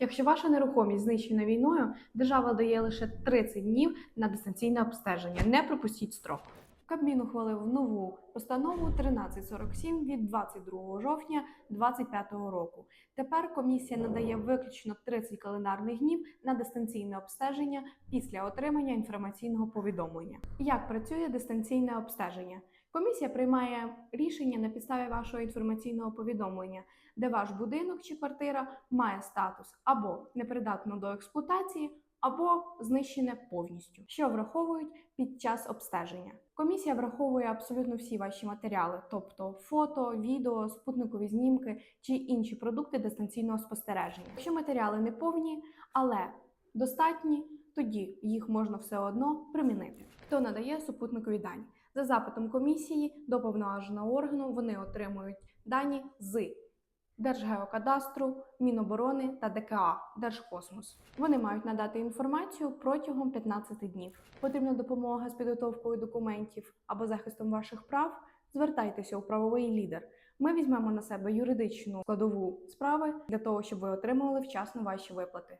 Якщо ваша нерухомість знищена війною, держава дає лише 30 днів на дистанційне обстеження. Не пропустіть строк. Кабмін ухвалив нову постанову 1347 від 22 жовтня 2025 року. Тепер комісія надає виключно 30 календарних днів на дистанційне обстеження після отримання інформаційного повідомлення. Як працює дистанційне обстеження? Комісія приймає рішення на підставі вашого інформаційного повідомлення, де ваш будинок чи квартира має статус або непридатно до експлуатації, або знищене повністю, що враховують під час обстеження. Комісія враховує абсолютно всі ваші матеріали, тобто фото, відео, спутникові знімки чи інші продукти дистанційного спостереження. Якщо матеріали не повні, але достатні, тоді їх можна все одно примінити. Хто надає супутникові дані? За запитом комісії до повноваженого органу вони отримують дані з Держгеокадастру, Міноборони та ДКА Держкосмос. Вони мають надати інформацію протягом 15 днів. Потрібна допомога з підготовкою документів або захистом ваших прав. Звертайтеся у правовий лідер. Ми візьмемо на себе юридичну складову справи для того, щоб ви отримували вчасно ваші виплати.